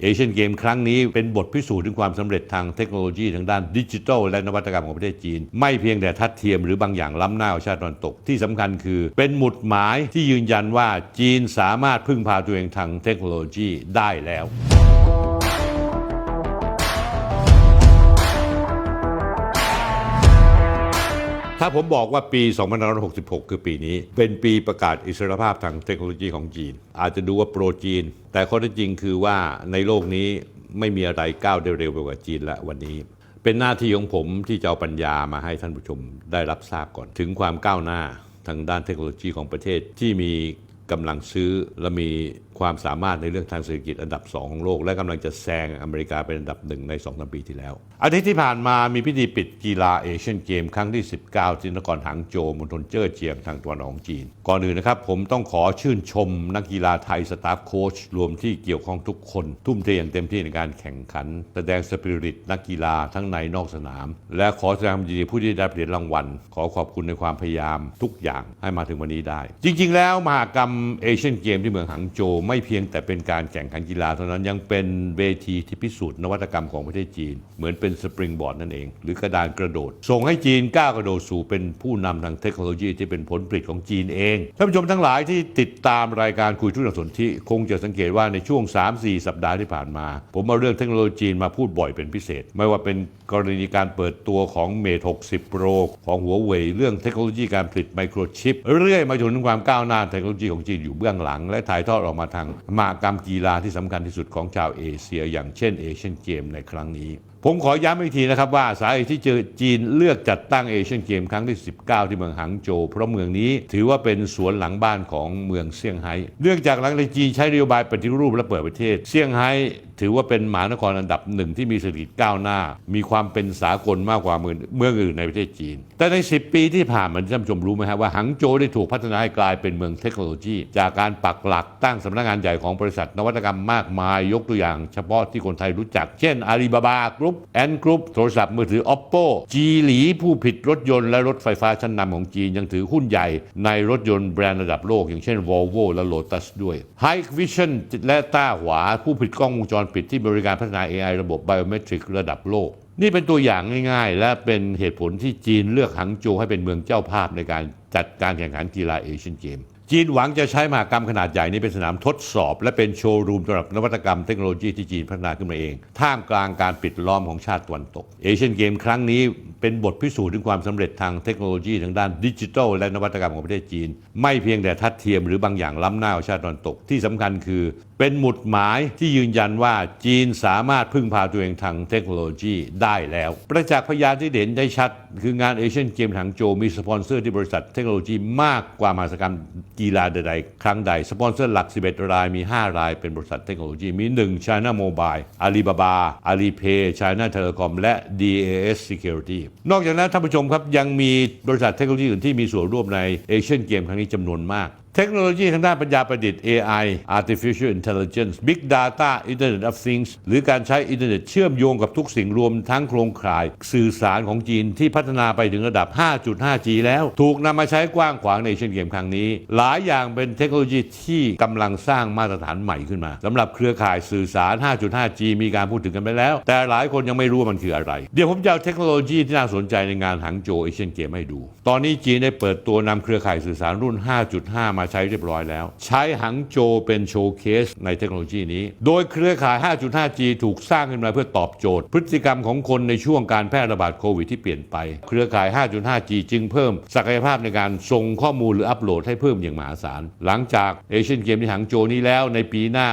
เอเชียนเกมครั้งนี้เป็นบทพิสูจน์ถึงความสำเร็จทางเทคโนโลยีทางด้านดิจิทัลและนวัตกรรมของประเทศจีน ไม่เพียงแต่ทัดเทียมหรือบางอย่างล้ำหน้าของชาติตะวันตกที่สำคัญคือ เป็นหมุดหมายที่ยืนยันว่าจีนสามารถพึ่งพาตัวเองทางเทคโนโลยีได้แล้ว ถ้าผมบอกว่าปี 2566 คือปีนี้ เป็นปีประกาศอิสรภาพทางเทคโนโลยีของจีน อาจจะดูว่าโปรจีน แต่ข้อเท็จจริงคือว่าในโลกนี้ไม่มีอะไรก้าวได้เร็วไปกว่าจีนละวันนี้ เป็นหน้าที่ของผมที่จะเอาปัญญามาให้ท่านผู้ชมได้รับทราบก่อน ถึงความก้าวหน้าทางด้านเทคโนโลยีของประเทศที่มีกำลังซื้อและมี ความสามารถในเรื่องทางเศรษฐกิจอันดับ 2 ของโลก และกำลังจะแซงอเมริกาเป็นอันดับหนึ่งใน2อสปีที่แล้ว อาทิตย์ที่ผ่านมามีพิธีปิดกีฬาเอเชียนเกมครั้งที่ 19 ที่นครหางโจวมณฑลเจ้อเจียงทางตะวันออกของจีน ก่อนอื่นนะครับผมต้องขอชื่นชมนักกีฬาไทยสตาฟโค้ชรวมที่เกี่ยวข้องทุกคน ทุ่มเทอย่างเต็มที่ในการแข่งขัน แสดงสปิริตนักกีฬาทั้งในนอกสนาม และขอแสดงความยินดีผู้ที่ได้เหรียญรางวัล ขอขอบคุณในความพยายามทุกอย่างให้มาถึงวันนี้ได้ จริง ๆ แล้วมหากรรมเอเชียนเกมที่เมืองหางโจวไม่เพียงแต่เป็นการแข่งขันกีฬาเท่านั้นยังเป็นเวทีที่พิสูจน์นวัตกรรมของประเทศจีน เหมือนเป็นสปริงบอร์ดนั่นเอง หรือกระดานกระโดด ส่งให้จีนก้าวกระโดดสู่เป็นผู้นำทางเทคโนโลยีที่เป็นผลผลิตของจีนเองท่านผู้ชมทั้งหลายที่ติดตามรายการคุยธุรกิจสนธิคงจะสังเกตว่าในช่วง 3-4 สัปดาห์ที่ผ่านมา ผมเอาเรื่องเทคโนโลยีจีนมาพูดบ่อยเป็นพิเศษ ไม่ว่าเป็นกรณีการเปิดตัวของเมท60 Pro ของหัวเว่ยเรื่องเทคโนโลยีการผลิตไมโครชิปเรื่อยมาจนถึงความก้าวหน้าเทคโนโลยีของจีนอยู่เบื้องหลัง และถ่ายทอดออกมาทางมากรรมกีฬาที่สำคัญที่สุดของชาวเอเชีย อย่างเช่นเอเชียนเกมในครั้งนี้ ผมขอย้ำอีกทีนะครับว่าสาเหตุที่เจอจีนเลือกจัดตั้งเอเชียนเกมครั้งที่ 19 ที่เมืองหางโจวเพราะเมืองนี้ถือว่าเป็นสวนหลังบ้านของเมืองเซี่ยงไฮ้เนื่องจากหลังจากจีนใช้นโยบายปฏิรูปและเปิดประเทศเซี่ยงไฮ้ ถือว่าเป็นมหานครอันดับหนึ่งที่มีเศรษฐกิจก้าวหน้า มีความเป็นสากลมากกว่าเมืองเมืองอื่นในประเทศจีน แต่ใน 10 ปีที่ผ่านมาท่านผู้ชมรู้ไหมครับว่าหางโจวได้ถูกพัฒนาให้กลายเป็นเมืองเทคโนโลยี จากการปักหลักตั้งสำนักงานใหญ่ของบริษัท นวัตกรรมมากมายยกตัวอย่าง เฉพาะที่คนไทยรู้จัก เช่นอาลีบาบากรุ๊ปแอนกรุ๊ปโทรศัพท์มือถือ oppo จีหลีผู้ผลิตรถยนต์และรถไฟฟ้าชั้นนำของจีนยังถือหุ้นใหญ่ ในรถยนต์แบรนด์ระดับโลก อย่างเช่น Volvo และ Lotus ด้วย Hikvision Vision และต้าหวาผู้ผลิตกล้องวงจรปิดที่บริการพัฒนา AI ระบบ Biometric ระดับโลก นี่เป็นตัวอย่างง่ายๆ และเป็นเหตุผลที่จีนเลือกหังโจวให้เป็นเมืองเจ้าภาพในการจัดการแข่งขันกีฬาเอเชียนเกมจีนหวังจะใช้มหากรรมขนาดใหญ่นี้เป็นสนามทดสอบ และเป็นโชว์รูมสำหรับนวัตกรรมเทคโนโลยีที่จีนพัฒนาขึ้นมาเอง ท่ามกลางการปิดล้อมของชาติตะวันตก เอเชียนเกมครั้งนี้เป็นบทพิสูจน์ถึงความสำเร็จทางเทคโนโลยีทางด้านดิจิทัลและนวัตกรรมของประเทศจีน ไม่เพียงแต่ทัดเทียมหรือบางอย่างล้ำหน้าของชาติตะวันตก ที่สำคัญคือ เป็นหมุดหมายที่ยืนยันว่าจีนสามารถพึ่งพาตัวเองทางเทคโนโลยีได้แล้ว ประจักษ์พยานที่เด่นได้ชัด คืองานเอเชียนเกมถังโจมีสปอนเซอร์ที่บริษัทเทคโนโลยีมากกว่ามหาสกรรมกีฬาใดๆ ครั้งใด สปอนเซอร์หลัก 11 รายมี 5 รายเป็นบริษัทเทคโนโลยี มี 1 China Mobile Alibaba Alipay China Telecom และ DAS Security นอกจากนั้นท่านผู้ชมครับยังมีบริษัทเทคโนโลยีอื่นที่มีส่วนร่วมในเอเชียนเกมครั้งนี้จำนวนมาก เทคโนโลยีทางด้านปัญญาประดิษฐ์ AI Artificial Intelligence Big Data Internet of Things หรือการใช้อินเทอร์เน็ตเชื่อมโยงกับทุกสิ่งรวมทั้งโครงข่าย สื่อสารของจีนที่พัฒนาไปถึงระดับ 5.5G แล้ว ถูกนำมาใช้กว้างขวางในเชียนเกมครั้งนี้ หลายอย่างเป็นเทคโนโลยีที่กำลังสร้างมาตรฐานใหม่ขึ้นมาสำหรับเครือข่ายสื่อสาร 5.5G มีการพูดถึงกันไปแล้ว แต่หลายคนยังไม่รู้ว่ามันคืออะไร เดี๋ยวผมจะเอาเทคโนโลยีที่น่าสนใจในงานหังโจเอเชียนเกมให้ดู ตอนนี้จีนได้เปิดตัวนำเครือข่ายสื่อสารรุ่น 5.5 มาใช้เรียบร้อยแล้ว ใช้หังโจเป็นโชว์เคสในเทคโนโลยีนี้ โดยเครือข่าย 5.5G ถูกสร้างขึ้นมาเพื่อตอบโจทย์ พฤติกรรมของคนในช่วงการแพร่ระบาดโควิดที่เปลี่ยนไป เครือข่าย 5.5G จึงเพิ่มศักยภาพในการส่งข้อมูลหรืออัปโหลดให้เพิ่มอย่างมหาศาล หลังจากเอเชียนเกมที่หังโจนี้แล้วในปีหน้า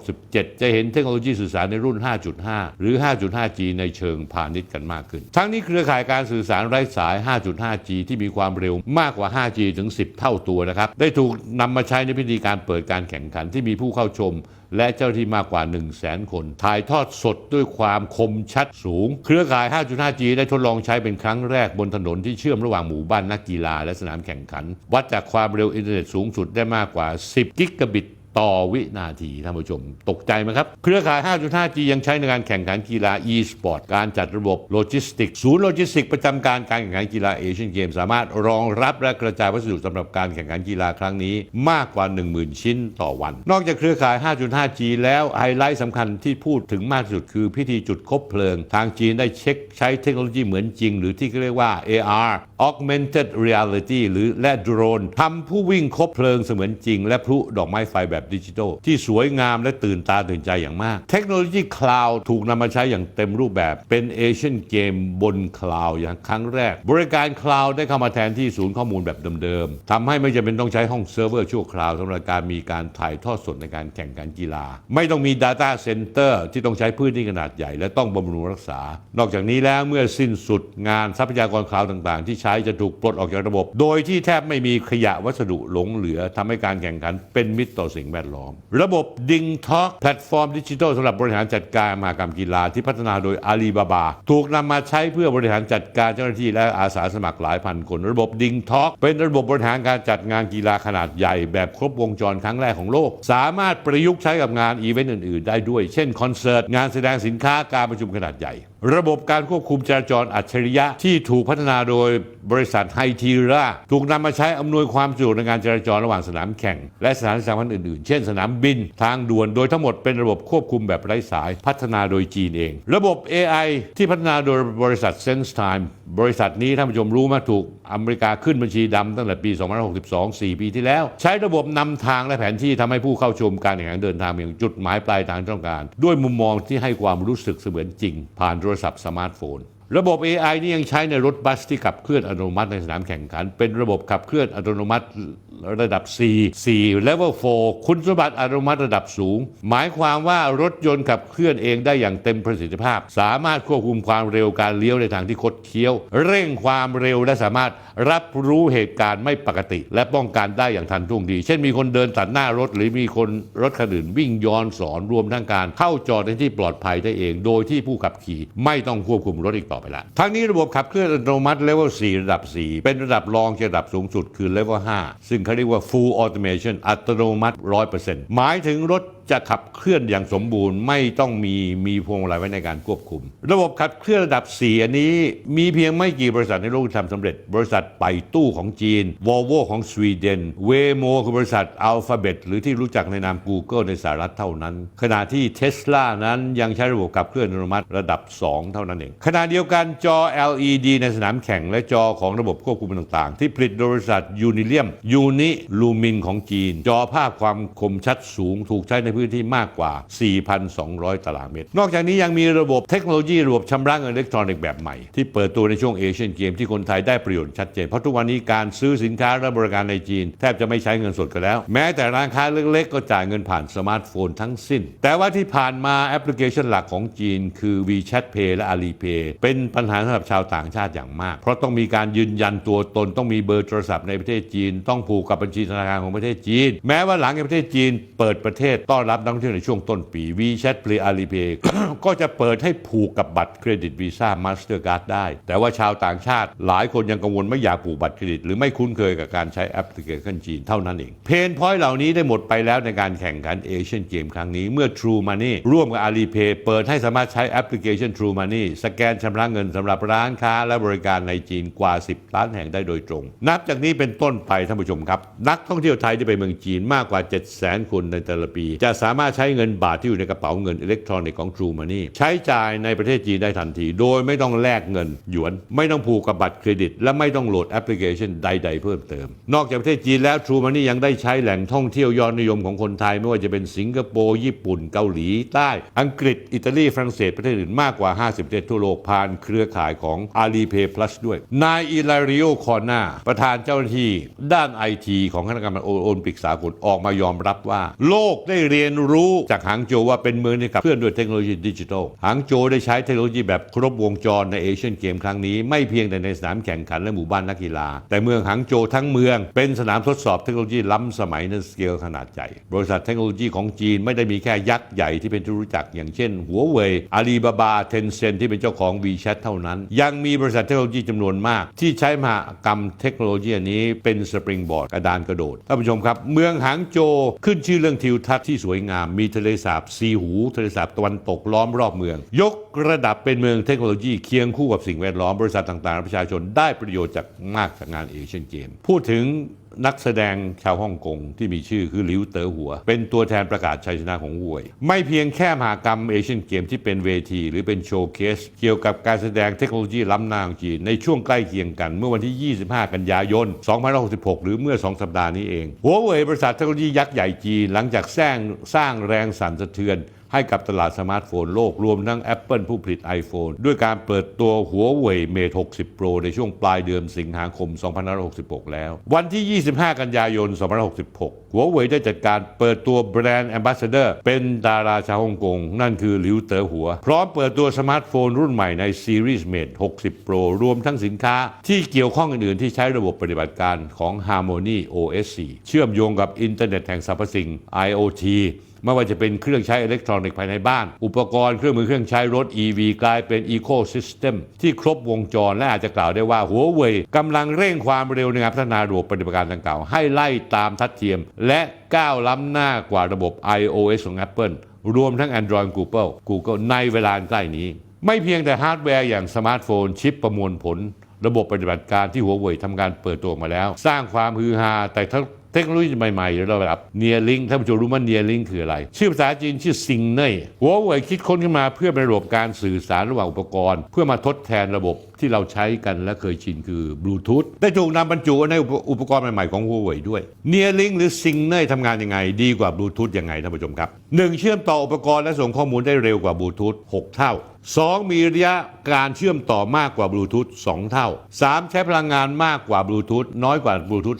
2567 จะเห็นเทคโนโลยีสื่อสารในรุ่น 5.5 หรือ 5.5G ในเชิงพาณิชย์กันมากขึ้น ทั้งนี้เครือข่ายการสื่อสารไร้สาย 5.5G ที่มีความเร็วมากกว่า 5G ถึง 10 เท่าตัวนะครับ ได้ถูกนำมาใช้ในพิธีการเปิดการแข่งขันที่มีผู้เข้าชม และเจ้าหน้าที่มากกว่า 1 0 0 0 0แสนคน ถ่ายทอดสดด้วยความคมชัดสูง เครือข่าย 5.5G ได้ทดลองใช้เป็นครั้งแรกบนถนนที่เชื่อมระหว่างหมู่บ้านนักกีฬาและสนามแข่งขัน วัดจากความเร็วอินเทอร์เน็ตสูงสุดได้มากกว่า 10 กิกะบิต ต่อวินาทีท่านผู้ชม ตกใจไหมครับ เครือข่าย 5.5G ยังใช้ในการแข่งขันกีฬา e-sport การจัดระบบโลจิสติกส์ศูนย์โลจิสติกส์ประจำการการแข่งขันกีฬาเอเชียนเกม สามารถรองรับและกระจายวัสดุสำหรับการแข่งขันกีฬาครั้งนี้มากกว่า 10,000 ชิ้นต่อวัน นอกจากเครือข่าย 5.5G แล้วไฮไลท์สำคัญที่พูดถึงมากที่สุดคือพิธีจุดคบเพลิง ทางจีนได้เช็คใช้เทคโนโลยีเหมือนจริง หรือที่เรียกว่า AR Augmented Reality หรือและโดรนทำผู้วิ่งคบเพลิงเสมือนจริง และพลุดอกไม้ไฟแบบดิจิทัลที่สวยงามและตื่นตาตื่นใจอย่างมาก เทคโนโลยีคลาวด์ถูกนำมาใช้อย่างเต็มรูปแบบเป็นเอเชียนเกมบนคลาวด์อย่างครั้งแรก บริการคลาวด์ได้เข้ามาแทนที่ศูนย์ข้อมูลแบบเดิมๆทำให้ไม่จำเป็นต้องใช้ห้องเซิร์ฟเวอร์ชั่วคราวสำหรับการมีการถ่ายทอดสดในการแข่งขันกีฬา ไม่ต้องมี Data Center ที่ต้องใช้พื้นที่ขนาดใหญ่ และต้องบำรุงรักษา นอกจากนี้แล้วเมื่อสิ้นสุดงานทรัพยากรคลาวด์ต่างๆ ที่ใช้จะถูกปลดออกจากระบบ โดยที่แทบไม่มีขยะวัสดุหลงเหลือทำให้การแข่งขันเป็นมิตรต่อสิ่งแวดล้อม ระบบ Ding Talk แพลตฟอร์มดิจิทัลสำหรับบริหารจัดการมหากรรมกีฬาที่พัฒนาโดยอาลีบาบา ถูกนำมาใช้เพื่อบริหารจัดการเจ้าหน้าที่และอาสาสมัครหลายพันคน ระบบ Ding Talk เป็นระบบบริหารการจัดงานกีฬาขนาดใหญ่ แบบครบวงจรครั้งแรกของโลก สามารถประยุกต์ใช้กับงานอีเวนต์อื่นๆ ได้ด้วย เช่นคอนเสิร์ตงานแสดงสินค้าการประชุมขนาดใหญ่ ระบบการควบคุมจราจรอัจฉริยะที่ถูกพัฒนาโดยบริษัทไฮทีราถูกนำมาใช้อำนวยความสะดวกในการจราจรระหว่างสนามแข่ง และสถานที่สำคัญอื่นๆ เช่นสนามบินทางด่วนโดยทั้งหมดเป็นระบบควบคุมแบบไร้สายพัฒนาโดยจีนเอง ระบบ AI ที่พัฒนาโดยบริษัท SenseTime บริษัทนี้ท่านผู้ชมรู้มาถูกอเมริกาขึ้นบัญชีดำตั้งแต่ปี 2562 4 ปีที่แล้ว ใช้ระบบนำทางและแผนที่ทำให้ผู้เข้าชมการแข่งขันเดินทางไปยังจุดหมายปลายทางต้องการ ด้วยมุมมองที่ให้ความรู้สึกเสมือนจริง ผ่านโทรศัพท์สมาร์ทโฟน ระบบ AI นี่ยังใช้ในรถบัสที่ขับเคลื่อนอัตโนมัติในสนามแข่งขัน เป็นระบบขับเคลื่อนอัตโนมัติระดับ4 4 level 4 คุณสมบัติอัตโนมัติระดับสูง หมายความว่ารถยนต์ขับเคลื่อนเองได้อย่างเต็มประสิทธิภาพ สามารถควบคุมความเร็วการเลี้ยวในทางที่คดเคี้ยว เร่งความเร็วและสามารถรับรู้เหตุการณ์ไม่ปกติ และป้องกันได้อย่างทันท่วงทีเช่นมีคนเดินตัดหน้ารถ หรือมีคนรถคันอื่นวิ่งย้อนสอนรวมทั้งการ เข้าจอดในที่ปลอดภัยได้เอง โดยที่ผู้ขับขี่ไม่ต้องควบคุมรถอีกต่อไปละทั้งนี้ระบบขับเคลื่อนอัตโนมัติเลเวล4ระดับ 4 เป็นระดับรองจากระดับสูงสุดคือเลเวล5ซึ่งเขาเรียกว่า full automation อัตโนมัติ 100%หมายถึงรถจะขับเคลื่อนอย่างสมบูรณ์ไม่ต้องมีมีพวงมาลัยไว้ในการควบคุม ระบบขับเคลื่อนระดับ 4 อันนี้มีเพียงไม่กี่บริษัทในโลกที่ทำสำเร็จ บริษัทไปตู้ของจีน Volvo ของสวีเดน Waymo คือบริษัท Alphabet หรือที่รู้จักในนาม Google ในสหรัฐเท่านั้น ขณะที่ Tesla นั้นยังใช้ระบบขับเคลื่อนอัตโนมัติระดับ 2 เท่านั้นเองขณะเดียวกันจอ LED ในสนามแข่งและจอของระบบควบคุมต่างๆ ที่ผลิตโดยบริษัท Unilium Unilumin ของจีน จอภาพความคมชัดสูงถูกใช้ในพื้นที่มากกว่า 4,200 ตารางเมตร นอกจากนี้ยังมีระบบเทคโนโลยีระบบชำระเงินอิเล็กทรอนิกส์แบบใหม่ ที่เปิดตัวในช่วงเอเชียนเกมที่คนไทยได้ประโยชน์ชัดเจน เพราะทุกวันนี้การซื้อสินค้าและบริการในจีน แทบจะไม่ใช้เงินสดกันแล้ว แม้แต่ร้านค้าเล็กๆ ก็จ่ายเงินผ่านสมาร์ทโฟนทั้งสิ้น แต่ว่าที่ผ่านมาแอปพลิเคชันหลักของจีน คือ WeChat Pay และ Alipay เป็นปัญหาสำหรับชาวต่างชาติอย่างมาก เพราะต้องมีการยืนยันตัวตนต้องมีเบอร์โทรศัพท์ในประเทศจีน ต้องผูกกับบัญชีธนาคารของประเทศจีน แม้ว่าหลังจากประเทศจีนเปิดประเทศต้อนรับนักท่องเที่ยวในช่วงต้นปี WeChat Pay Alipay ก็จะเปิดให้ผูกกับบัตรเครดิตวีซ่ามาสเตอร์การ์ดได้ แต่ว่าชาวต่างชาติหลายคนยังกังวลไม่อยากผูกบัตรเครดิต หรือไม่คุ้นเคยกับการใช้แอปพลิเคชันจีนเท่านั้นเอง เพนพอยต์เหล่านี้ได้หมดไปแล้วในการแข่งขันเอเชียนเกมครั้งนี้ เมื่อ True Money ร่วมกับ Alipay เปิดให้สามารถใช้แอปพลิเคชัน True Money สแกนชำระเงินสำหรับร้านค้าและบริการในจีนกว่า 10 ล้านแห่งได้โดยตรง นับจากนี้เป็นต้นไปท่านผู้ชมครับ นักท่องเที่ยวไทยที่ไปเมืองจีนมากกว่า 7 0 0 0 0 0 คนในแต่ละปีจะสามารถใช้เงินบาทที่อยู่ในกระเป๋าเงินอิเล็กทรอนิกส์ของ True Money ใช้จ่ายในประเทศจีนได้ทันที โดยไม่ต้องแลกเงินหยวน ไม่ต้องผูกกับบัตรเครดิต และไม่ต้องโหลดแอปพลิเคชันใด ๆ เพิ่มเติม นอกจากประเทศจีนแล้ว True Money ยังได้ใช้แหล่งท่องเที่ยวยอดนิยมของคนไทย ไม่ว่าจะเป็นสิงคโปร์ญี่ปุ่นเกาหลีใต้ อังกฤษ อิตาลีฝรั่งเศสประเทศอื่นมากกว่า 50ประเทศทั่วโลกผ่านเครือข่ายของ Alipay Plus ด้วยนายอิลาริโอคอนาประธานเจ้าหน้าที่ด้านไอทีของคณะกรรมการโอลิมปิกสากลออกมายอมรับว่า โลกได้เรียนรียนรู้จากหางโจวว่าเป็นเมืองที่ขับเคลื่อนด้วยเทคโนโลยีดิจิทัล หางโจวได้ใช้เทคโนโลยีแบบครบวงจรในเอเชียนเกมครั้งนี้ ไม่เพียงแต่ในสนามแข่งขันและหมู่บ้านนักกีฬา แต่เมืองหางโจวทั้งเมือง เป็นสนามทดสอบเทคโนโลยีล้ำสมัยในสเกลขนาดใหญ่ บริษัทเทคโนโลยีของจีนไม่ได้มีแค่ยักษ์ใหญ่ที่เป็นที่รู้จักอย่างเช่นหัวเว่ยอาลีบาบาเทนเซ็นที่เป็นเจ้าของ WeChat เท่านั้น ยังมีบริษัทเทคโนโลยีจำนวนมาก ที่ใช้มหากรรมเทคโนโลยีนนี้เป็นสปริงบอร์ดกระดานกระโดดท่านผู้ชมครับ เมืองหางโจวขึ้นชื่อเรื่องทิวทัศน์ที่สวยยงาม มีทะเลสาบซีหู ทะเลสาบตะวันตกล้อมรอบเมือง ยกระดับเป็นเมืองเทคโนโลยีเคียงคู่กับสิ่งแวดล้อมบริษัทต่างๆ ประชาชนได้ประโยชน์จากมากจากงานเอเชียนเกมพูดถึง นักแสดงชาวฮ่องกงที่มีชื่อคือหลิวเต๋อหัว เป็นตัวแทนประกาศชัยชนะของหวย ไม่เพียงแค่มหากรรมเอเชียนเกมที่เป็นเวที หรือเป็นโชว์เคส เกี่ยวกับการแสดงเทคโนโลยีล้ำหน้าของจีน ในช่วงใกล้เคียงกัน เมื่อวันที่ 25 กันยายน 2566 หรือเมื่อ 2 สัปดาห์นี้เองหัวเว่ยบริษัทเทคโนโลยียักษ์ใหญ่จีนหลังจากสร้างสร้างแรงสั่นสะเทือน ให้กับตลาดสมาร์ทโฟนโลกรวมทั้ง Apple ผู้ผลิต iPhone ด้วยการเปิดตัวหัวเว่ย Mate 60 Pro ในช่วงปลายเดือนสิงหาคม 2566 แล้ว วันที่ 25 กันยายน 2566 หัวเว่ยได้จัดการเปิดตัวแบรนด์ Ambassador เป็นดาราชาวฮ่องกง นั่นคือหลิวเต๋อหัว พร้อมเปิดตัวสมาร์ทโฟนรุ่นใหม่ใน Series Mate 60 Pro รวมทั้งสินค้าที่เกี่ยวข้องอื่นๆที่ใช้ระบบปฏิบัติการของ Harmony OS 4เชื่อมโยงกับอินเทอร์เน็ตแห่งสรรพสิ่ง IoT ไม่ว่าจะเป็นเครื่องใช้อิเล็กทรอนิกส์ภายในบ้าน อุปกรณ์เครื่องมือเครื่องใช้รถ EV กลายเป็น Ecosystem ที่ครบวงจรและอาจจะกล่าวได้ว่าหัวเว่ยกำลังเร่งความเร็วในการพัฒนาระบบปฏิบัติการดังกล่าว ให้ไล่ตามทัดเทียม และก้าวล้ำหน้ากว่าระบบ iOS ของ Apple รวมทั้ง Android Google Google ในเวลาใกล้นี้ ไม่เพียงแต่ฮาร์ดแวร์อย่างสมาร์ทโฟน ชิปประมวลผล ระบบปฏิบัติการที่หัวเว่ยทำการเปิดตัวมาแล้ว สร้างความฮือฮาแต่ทั้ง เทคโนโลยีใหม่ๆระดับเนียลิงท่านผู้ชมรู้ว่าเนียลิงคืออะไร ชื่อภาษาจีนชื่อซิงเน่หัวเว่ยคิดค้นขึ้นมาเพื่อเป็นระบบการสื่อสารระหว่างอุปกรณ์ เพื่อมาทดแทนระบบ ที่เราใช้กันและเคยชินคือบลูทูธได้ถูกนำบรรจุในอุปกรณ์ใหม่ ๆ ของหัวเว่ยด้วยเนียลิงหรือซิงเน่ทำงานยังไง ดีกว่าบลูทูธยังไงท่านผู้ชมครับหนึ่งเชื่อมต่ออุปกรณ์และส่งข้อมูลได้เร็วกว่าบลูทูธ6 เท่า 2. มีระยะการเชื่อมต่อมากกว่าบลูทูธ2 เท่า 3. ใช้พลังงานมากกว่าบลูทูธน้อยกว่าบลูทูธ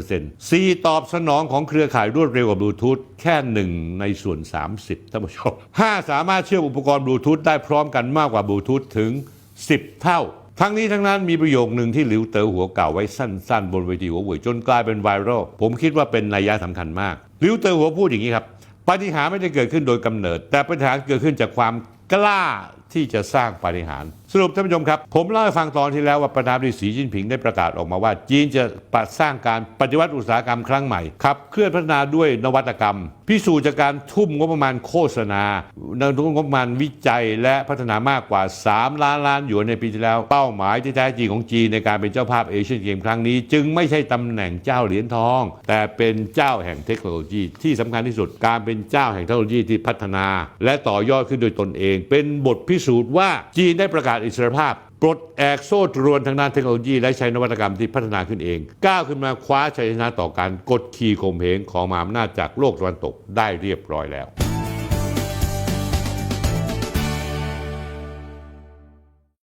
50% 4. ตอบสนองของเครือข่ายรวดเร็วกว่าบลูทูธแค่ 1 ในส่วน 30ท่านผู้ชม 5. สามารถเชื่อมอุปกรณ์บลูทูธได้พร้อมกันมากกว่าบลูทูธถึง 10 เท่า ทั้งนี้ทั้งนั้นมีประโยคหนึ่งที่หลิวเต๋อหัวเก่าไว้สั้น ๆ บนเวทีหัวเว่ยจนกลายเป็นไวรัลผมคิดว่าเป็นนัยยะสำคัญมากหลิวเต๋อหัวพูดอย่างนี้ครับปาฏิหาริย์ไม่ได้เกิดขึ้นโดยกำเนิด แต่ปัญหาเกิดขึ้นจากความกล้าที่จะสร้างปาฏิหาริย์ สรุปท่านผู้ชมครับ ผมเล่าให้ฟังตอนที่แล้วว่าประธานาธิบดีสีจิ้นผิงได้ประกาศออกมาว่า จีนจะปสร้างการปฏิวัติอุตสาหกรรมครั้งใหม่ขับเคลื่อนพัฒนาด้วยนวัตกรรม พิสูจน์จากการทุ่มงบประมาณโฆษณางบประมาณวิจัยและพัฒนามากกว่า 3 ล้านล้านหยวนในปีที่แล้ว เป้าหมายที่แท้จริงของจีนในการเป็นเจ้าภาพเอเชียนเกมครั้งนี้ จึงไม่ใช่ตำแหน่งเจ้าเหรียญทอง แต่เป็นเจ้าแห่งเทคโนโลยี ที่สำคัญที่สุดการเป็นเจ้าแห่งเทคโนโลยีที่พัฒนา และต่อยอดขึ้นโดยตนเอง เป็นบทพิสูจน์ว่าจีนได้ประกาศอิสรภาพ ปลดแอกโซ่ตรวนทางด้านเทคโนโลยี และใช้นวัตกรรมที่พัฒนาขึ้นเอง ก้าวขึ้นมาคว้าชัยชนะต่อการกดขี่ข่มเหงของมหาอำนาจจากโลกตะวันตกได้เรียบร้อยแล้ว